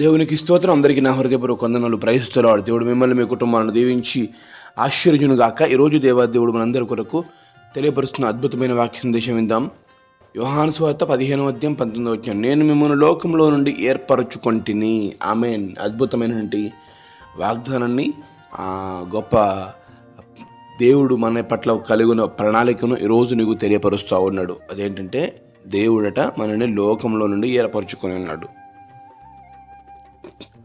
దేవునికి స్తోత్రం. అందరికీ నా హృదయపూర్వక వందనాలు. ప్రయత్నిస్తున్నాడు దేవుడు మిమ్మల్ని మీ కుటుంబాలను దీవించి ఆశ్చర్యజునుగాక ఈరోజు దేవాదేవుడు మనందరి కొరకు తెలియపరుస్తున్న అద్భుతమైన వాక్య సందేశం విందాం. యోహాను స్వార్త పదిహేను అధ్యాయం పంతొమ్మిది వచ్చాను నేను మిమ్మల్ని లోకంలో నుండి ఏర్పరచుకొంటిని. ఆమెన్. అద్భుతమైనటువంటి వాగ్దానాన్ని గొప్ప దేవుడు మన పట్ల కలిగిన ప్రణాళికను ఈరోజు నీకు తెలియపరుస్తూ ఉన్నాడు. అదేంటంటే దేవుడట మనని లోకంలో నుండి ఏర్పరచుకొని ఉన్నాడు.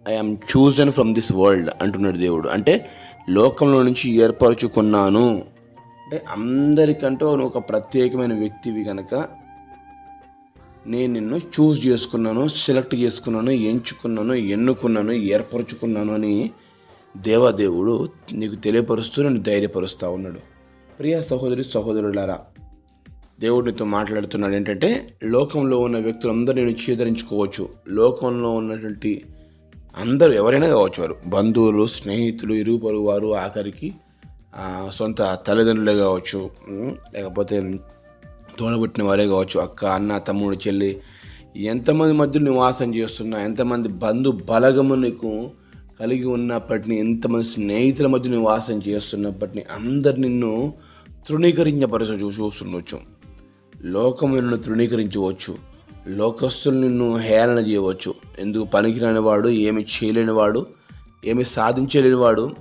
I'm chosen from this world అంటున్నాడు దేవుడు. అంటే లోకంలో నుంచి ఏర్పరచుకున్నాను. అంటే అందరికంటూ నువ్వు ఒక ప్రత్యేకమైన వ్యక్తివి కనుక నేను నిన్ను చూస్ చేసుకున్నాను సెలెక్ట్ చేసుకున్నాను ఎంచుకున్నాను ఎన్నుకున్నాను ఏర్పరచుకున్నాను అని దేవదేవుడు నీకు తెలియపరుస్తూ నన్ను ధైర్యపరుస్తూ ఉన్నాడు. ప్రియ సహోదరి సహోదరులారా దేవుడితో మాట్లాడుతున్నాడు ఏంటంటే లోకంలో ఉన్న వ్యక్తులందరూ నేను చేదరించుకోవచ్చు. లోకంలో ఉన్నటువంటి అందరూ ఎవరైనా కావచ్చు వారు. బంధువులు స్నేహితులు ఇరుగు పొరుగు వారు ఆఖరికి సొంత తల్లిదండ్రులే కావచ్చు లేకపోతే తోడబుట్టిన వారే కావచ్చు అక్క అన్న తమ్ముడు చెల్లి ఎంతమంది మధ్య నివాసం చేస్తున్నా ఎంతమంది బంధు బలగము నీకు కలిగి ఉన్నప్పటిని ఎంతమంది స్నేహితుల మధ్య నివాసం చేస్తున్నప్పటిని అందరు నిన్ను పరిస్థితి చూ చూస్తుండొచ్చు. లోకము నిన్ను తృణీకరించవచ్చు. లోకస్తులు నిన్ను హేళన చేయవచ్చు. ఎందుకు పనికిరాని వాడు ఏమి చేయలేని వాడు ఏమి సాధించలేని వాడు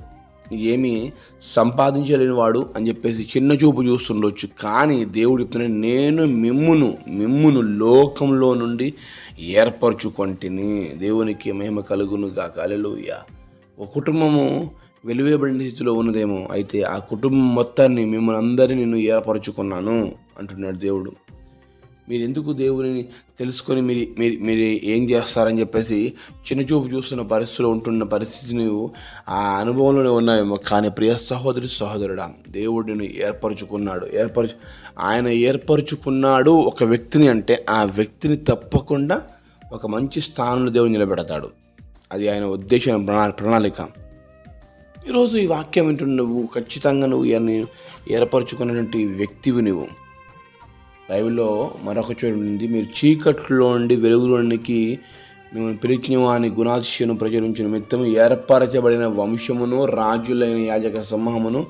ఏమి సంపాదించలేని వాడు అని చెప్పేసి చిన్న చూపు చూస్తుండొచ్చు. కానీ దేవుడు చెప్తున్నాడు నేను మిమ్మును మిమ్మును లోకంలో నుండి ఏర్పరచుకొంటిని. దేవునికి మహిమ కలుగును గాక. అలెలుయ్య ఒక కుటుంబము వెలువేయబడిన స్థితిలో ఉన్నదేమో. అయితే ఆ కుటుంబం మొత్తాన్ని మిమ్మల్ని అందరినీ నేను ఏర్పరచుకున్నాను అంటున్నాడు దేవుడు. మీరు ఎందుకు దేవుని తెలుసుకొని మీరు మీరు మీరు ఏం చేస్తారని చెప్పేసి చిన్న చూపు చూస్తున్న పరిస్థితిలో ఉంటున్న పరిస్థితిని ఆ అనుభవంలోనే ఉన్నావేమో. కానీ ప్రియ సహోదరి సహోదరుడా దేవుడిని ఏర్పరచుకున్నాడు. ఏర్పరచు ఆయన ఏర్పరచుకున్నాడు ఒక వ్యక్తిని అంటే ఆ వ్యక్తిని తప్పకుండా ఒక మంచి స్థానంలో దేవుడు నిలబెడతాడు. అది ఆయన ఉద్దేశం ప్రణా ప్రణాళిక. ఈరోజు ఈ వాక్యం వింటున్న నువ్వు ఖచ్చితంగా నువ్వు ఏర్పరచుకున్నటువంటి వ్యక్తివి నువ్వు బైబిల్లో మరొక చోటు ఉంది. మీరు చీకట్లో నుండి వెలుగులోనికి మేము పిలిచిన వాని ప్రచురించిన నిమిత్తం ఏర్పరచబడిన వంశమును రాజులైన యాజక సమూహమును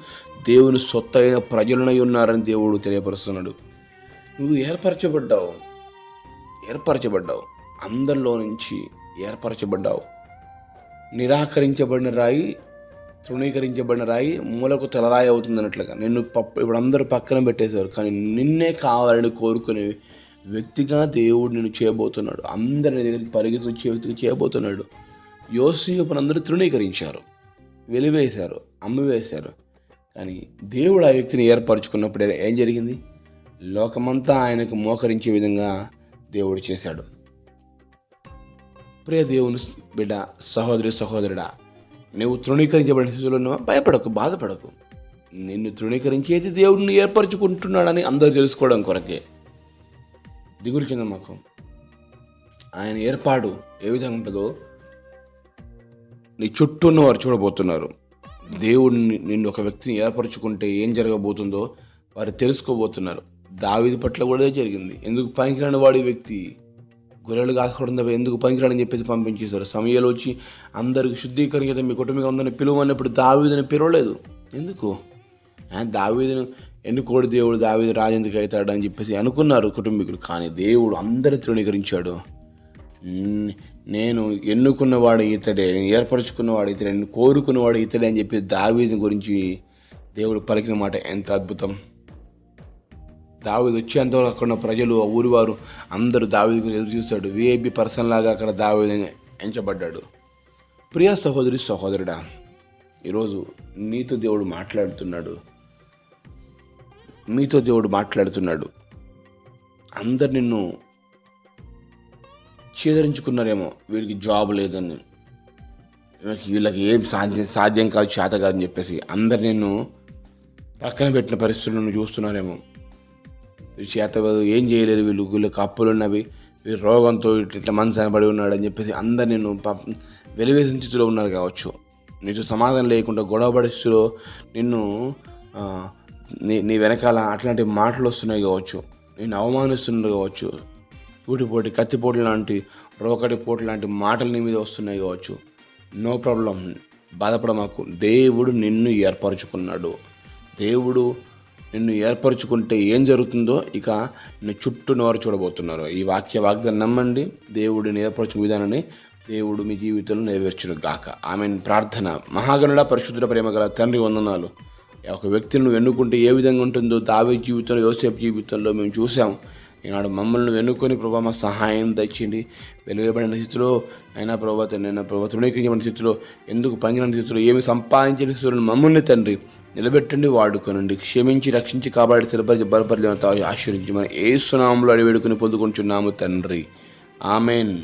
దేవుని సొత్తైన ప్రజలనై ఉన్నారని దేవుడు తెలియపరుస్తున్నాడు. నువ్వు ఏర్పరచబడ్డావు. ఏర్పరచబడ్డావు. అందరిలో నుంచి ఏర్పరచబడ్డావు. నిరాకరించబడిన రాయి తృణీకరించబడిన రాయి మూలకు తలరాయి అవుతుంది అన్నట్లుగా నిన్ను పప్పు ఇప్పుడు అందరూ పక్కన పెట్టేశారు. కానీ నిన్నే కావాలని కోరుకునే వ్యక్తిగా దేవుడు నిన్ను చేయబోతున్నాడు. అందరిని దగ్గరికి పరిగెత్తి వ్యక్తిగా చేయబోతున్నాడు. యోసేపును అందరూ తృణీకరించారు. వెలివేశారు. అమ్మివేశారు. కానీ దేవుడు ఆ వ్యక్తిని ఏర్పరచుకున్నప్పుడు ఏం జరిగింది? లోకమంతా ఆయనకు మోకరించే విధంగా దేవుడు చేశాడు. ప్రియ దేవుని బిడ్డ సహోదరి సహోదరుడా నువ్వు తృణీకరించబడిన స్థితిలో భయపడకు బాధపడకు. నిన్ను తృణీకరించేది దేవుడిని ఏర్పరచుకుంటున్నాడని అందరూ తెలుసుకోవడం కొరకే. దిగులు చెంద మాకు. ఆయన ఏర్పాటు ఏ విధంగా ఉంటుందో నీ చుట్టూ ఉన్న వారు చూడబోతున్నారు. దేవుడిని నిన్ను ఒక వ్యక్తిని ఏర్పరచుకుంటే ఏం జరగబోతుందో వారు తెలుసుకోబోతున్నారు. దావిది పట్ల కూడా జరిగింది. ఎందుకు పనికిరాని వాడి వ్యక్తి? గొర్రెలు కాసుకోవడం తప్ప ఎందుకు పనికిరాడని చెప్పేసి పంపించేశారు. సమయంలో వచ్చి అందరికి శుద్ధీకరించడం మీ కుటుంబం అందరిని పిలువన్నప్పుడు దావీదని పిలవలేదు. ఎందుకు? దావీదును ఎన్నుకోడు దేవుడు దావీదు రాజు ఎందుకు అవుతాడు అని చెప్పేసి అనుకున్నారు కుటుంబీకులు. కానీ దేవుడు అందరి తృణీకరించాడు. నేను ఎన్నుకున్నవాడు ఇతడే నేను ఏర్పరచుకున్నవాడు ఇతడే నేను కోరుకున్నవాడు ఇతడే అని చెప్పి దావీదు గురించి దేవుడు పలికిన మాట ఎంత అద్భుతం. దావీదు వచ్చేంతవరకు అక్కడ ఉన్న ప్రజలు ఆ ఊరి వారు అందరూ దావీదు గురించి ఎదురు చూస్తాడు విఐపి పర్సన్ లాగా అక్కడ దావేది ఎంచబడ్డాడు. ప్రియ సహోదరి సహోదరుడా ఈరోజు నీతో దేవుడు మాట్లాడుతున్నాడు. మీతో దేవుడు మాట్లాడుతున్నాడు. అందరు నిన్ను చేదరించుకున్నారేమో వీడికి జాబ్ లేదని. వీళ్ళకి వీళ్ళకి ఏం సాధ్యం సాధ్యం కాదు చేత కాదని చెప్పేసి అందరు నిన్ను పక్కన పెట్టిన పరిస్థితులను చూస్తున్నారేమో. చేత ఏం చేయలేరు వీళ్ళు వీళ్ళకి అప్పులు ఉన్నవి వీళ్ళు రోగంతో ఇట్లా ఇట్లా మనసు పడి ఉన్నాడు అని చెప్పేసి అందరు నిన్ను వెలివేసిన స్థితిలో ఉన్నారు కావచ్చు. నీతో సమాధానం లేకుండా గొడవ స్థితిలో నిన్ను నీ నీ వెనకాల అట్లాంటి మాటలు వస్తున్నాయి కావచ్చు. నేను అవమానిస్తున్నారు కావచ్చు. కూటిపోటి కత్తిపోటు లాంటి రోకటి పోటు లాంటి మాటలు నీ మీద వస్తున్నాయి కావచ్చు. నో ప్రాబ్లం బాధపడమాకు. దేవుడు నిన్ను ఏర్పరచుకున్నాడు. దేవుడు నిన్ను ఏర్పరచుకుంటే ఏం జరుగుతుందో ఇక నీ చుట్టూ వారు చూడబోతున్నారు. ఈ వాక్య వాగ్దాన్ని నమ్మండి. దేవుడిని ఏర్పరచిన విధానాన్ని దేవుడు మీ జీవితంలో నెరవేర్చును గాక. ఆమె ప్రార్థన. మహాగణుడ పరిశుద్ధుల ప్రేమ గల తండ్రి వందనాలు. ఒక వ్యక్తిని నువ్వు ఎన్నుకుంటే ఏ విధంగా ఉంటుందో దావి జీవితంలో యోసేపు జీవితంలో మేము చూసాం ఈనాడు మమ్మల్ని వెనుకొని ప్రభా మా సహాయం తెచ్చింది వెలువబడిన స్థితిలో అయినా ప్రభావ నేను ప్రభావ తృణీకరించబడిన స్థితిలో ఎందుకు పంగిన స్థితిలో ఏమి సంపాదించిన స్థితిలో మమ్మల్ని తండ్రి నిలబెట్టండి వాడుకోనండి. క్షమించి రక్షించి కాబట్టి స్థిరపరిచి బలపరిచి ఆశీర్వించి మనం ఏ సునామంలో అడివేడుకుని పొందుకుంటున్నాము తండ్రి. ఆమెన్.